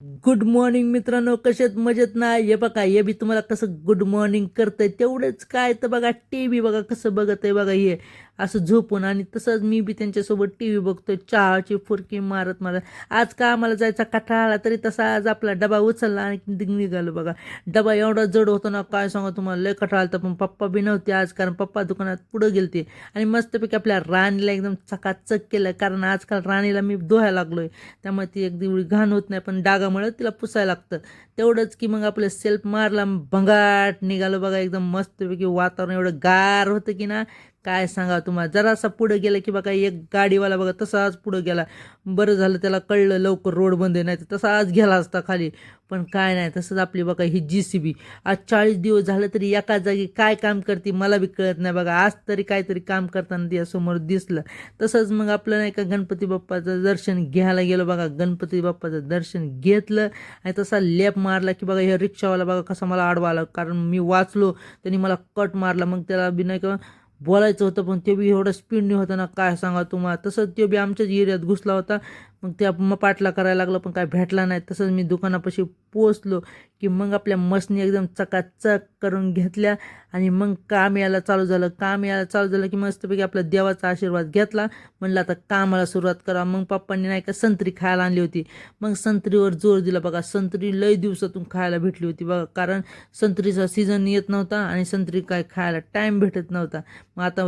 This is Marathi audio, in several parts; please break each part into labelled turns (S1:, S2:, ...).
S1: गुड मॉर्निंग मित्रांनो. कशात मजेत नाही हे बघा हे बी तुम्हाला कसं गुड मॉर्निंग करतंय तेवढंच काय तर बघा टी व्ही बघा कसं बघत आहे बघा हे. असं झोपून आणि तसंच मी बी त्यांच्यासोबत टी व्ही बघतोय चहाची फुरकी मारत मारत. आज का आम्हाला जायचा कटाळा आला तरी तसा आज आपला डबा उचलला आणि निघालो बघा. डबा एवढा जड होतो ना काय सांगा तुम्हाला लय कटाळा तर पण पप्पा बी नव्हते आज कारण पप्पा दुकानात पुढं गेलते. आणि मस्तपैकी आपल्या राणीला एकदम चकाचक केलं कारण आजकाल राणीला मी धुवायला लागलोय. त्यामुळे ती एक घाण होत नाही पण डागामुळे तिला पुसायला लागतं. तेवढंच की मग आपलं सेल्फ मारला भंगाट निघालो बघा. एकदम मस्तपैकी वातावरण एवढं गार होतं की ना काय सांगा तुम्हाला? जरासा पुढं गेला की बघा एक गाडीवाला बघा तसाच पुढं गेला. बरं झालं त्याला कळलं लवकर रोड बंद नाही तर तसा आज गेला असता खाली. पण काय नाही तसंच आपली बघा ही जी सी बी आज चाळीस दिवस झालं तरी एका जागी काय काम करते मला बी कळत नाही बघा. आज तरी काहीतरी काम करताना तिच्यासमोर दिसलं. तसंच मग आपलं नाही का गणपती बाप्पाचं दर्शन घ्यायला गेलो बघा. गणपती बाप्पाचं दर्शन घेतलं आणि तसा लेप मारला की बघा हे रिक्षावाला बघा कसा मला आडवा आला. कारण मी वाचलो त्यांनी मला कट मारला. मग त्याला बी नाही का बोलायचं होतं पण ते बी एवढं स्पीडने होतं ना काय सांगा तुम्हाला? तसंच ते बी आमच्याच एरियात घुसला होता. मग त्या मग पाठला करायला लागलं पण काय भेटला नाही. तसंच मी दुकानापाशी पोचलो की मग आपल्या मसनी एकदम चकाचक करून घेतल्या आणि मग काम यायला चालू झालं. काम यायला चालू झालं की मस्तपैकी आपला देवाचा आशीर्वाद घेतला. म्हणलं आता कामाला सुरुवात करा. मग पप्पांनी नाही का संत्री खायला आणली होती. मग संत्रीवर जोर दिला. बघा संत्री लय दिवसातून खायला भेटली होती. बघा कारण संत्रीचा सीझन येत नव्हता आणि संत्री काय खायला टाईम भेटत नव्हता. मग आता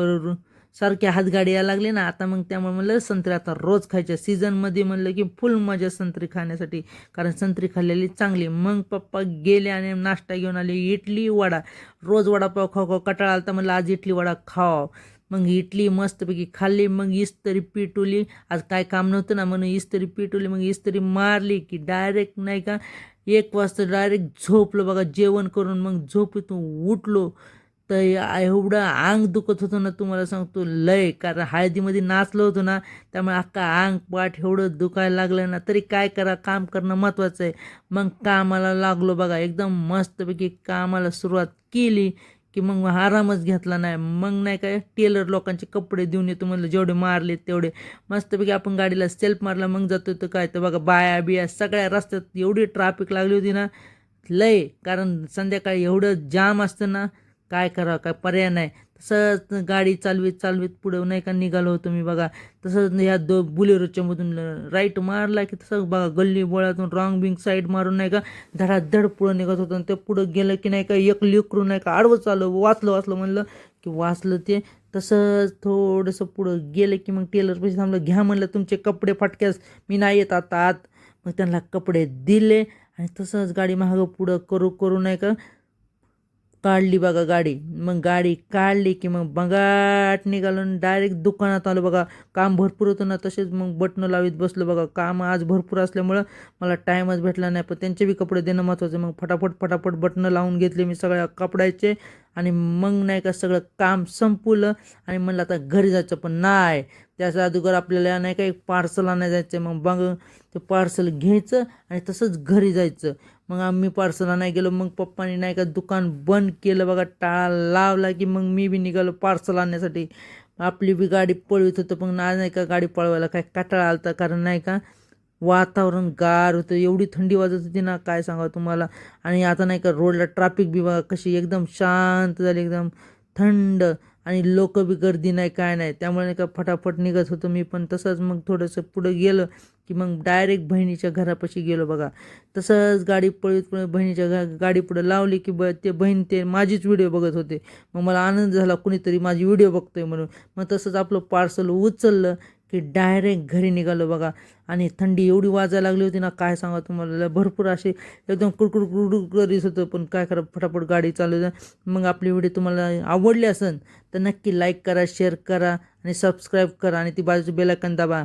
S1: सारख्या हातगाडी यायला लागली ना आता मग त्यामुळे म्हणलं संत्री आता रोज खायच्या सीझनमध्ये म्हणलं की फुल मजा संत्री खाण्यासाठी कारण संत्री खाल्लेली चांगली. मग पप्पा गेले आणि नाश्ता घेऊन आले इडली वडा. रोज वडापाव खाऊ खाऊ कटाळा आला तर म्हणलं आज इडली वडा खावा मग इडली मस्तपैकी खाल्ली मग इस्त्री पिटवली आज काय काम नव्हतं ना म्हणून इस्त्री पिटवली मग इस्त्री मारली की डायरेक्ट नाही का एक वाजता डायरेक्ट झोपलो बघा जेवण करून मग झोपेतून उठलो. तर एवढं अंग दुखत होतं ना तुम्हाला सांगतो लय. कारण हळदीमध्ये नाचलो होतो ना त्यामुळे अख्खा अंग पाठ एवढं दुखायला लागलं ना तरी काय करा काम करणं महत्त्वाचं आहे. मग कामाला लागलो बघा एकदम मस्तपैकी कामाला सुरुवात केली की मग आरामच घेतला नाही. मग नाही काय टेलर लोकांचे कपडे देऊन येतो म्हणलं जेवढे मारले तेवढे. मस्तपैकी आपण गाडीला सेल्फ मारला मग जातो तर काय तर बघा बाया बिया सगळ्या रस्त्यात एवढी ट्रॅफिक लागली होती ना लय. कारण संध्याकाळी एवढं जाम असतं ना काय करावं काय पर्याय नाही. तसंच गाडी चालवीत चालवीत पुढं नाही का निघालो होतो मी बघा. तसंच ह्या दो बुलेरोच्यामधून राईट मारला की तसं बघा गल्ली बोळातून रॉंग बिंग साईड मारून नाही का धडाधड पुढं निघत होतं आणि ते पुढं गेलं की नाही का एक लेकरू नाही का आडवं चाललं वाचलं वाचलं म्हणलं की वाचलं ते. तसंच थोडंसं पुढं गेलं की मग टेलर पैसे थांबलं घ्या म्हणलं तुमचे कपडे फाटक्यास मी नाही येत आता आत. मग त्यांना कपडे दिले आणि तसंच गाडी मागं पुढं करू करू नाही का काढली बघा गाडी. मग गाडी काढली की मग बंगाट निघालून डायरेक्ट दुकानात आलो बघा. काम भरपूर होतं ना तसेच मग बटणं लावीत बसलो बघा. काम आज भरपूर असल्यामुळं मला टाईमच भेटला नाही. पण त्यांचे बी कपडे देणं महत्त्वाचं मग फटाफट फटाफट बटणं लावून घेतले मी सगळ्या कपड्याचे. आणि मग नाही का सगळं काम संपवलं आणि म्हणलं आता घरी जायचं पण नाही. त्याच्या अगोदर आपल्याला नाही का एक पार्सल आणायला जायचं. मग बघ ते पार्सल घ्यायचं आणि तसंच घरी जायचं. मग आम्ही पार्सल नाही गेलो मग पप्पानी नाही का दुकान बंद केलं बघा टाळा लावला की मग मी बी निघालो पार्सल आणण्यासाठी. आपली बी गाडी पळवीत होतं पण आज नाही का गाडी पळवायला काय कटाळा आलता कारण नाही का वातावरण गार होतं एवढी थंडी वाजत होती ना काय सांगा तुम्हाला. आणि आता नाही का रोडला ट्रॅफिक बी बघा कशी एकदम शांत झाली एकदम थंड. आणि लोक बी गर्दी नाही काय नाही. त्यामुळे नाही का फटाफट निघत होतो मी पण. तसंच मग थोडंसं पुढं गेलं की मग डायरेक्ट बहिणीच्या घरापाशी गेलो बघा. तसंच गाडी पळत पळत बहिणीच्या घा गाडी पुढं लावली की ब ते बहीण ते माझीच व्हिडिओ बघत होते. मग मला आनंद झाला कुणीतरी माझी व्हिडिओ बघतोय म्हणून. मग तसंच आपलं पार्सल उचललं. की डायरेक्ट घरी निघालो बघा. आणि थंडी एवढी वाजायला लागली होती ना काय सांगा तुम्हाला भरपूर असे एकदम कुडकुड कुडकुड करीत होतं. पण काय करा फटाफट गाडी चालू मग आपली व्हिडिओ तुम्हाला आवडली असेल तर नक्की लाईक करा शेअर करा आणि सबस्क्राईब करा आणि ती बाजूची बेलायकन दाबा.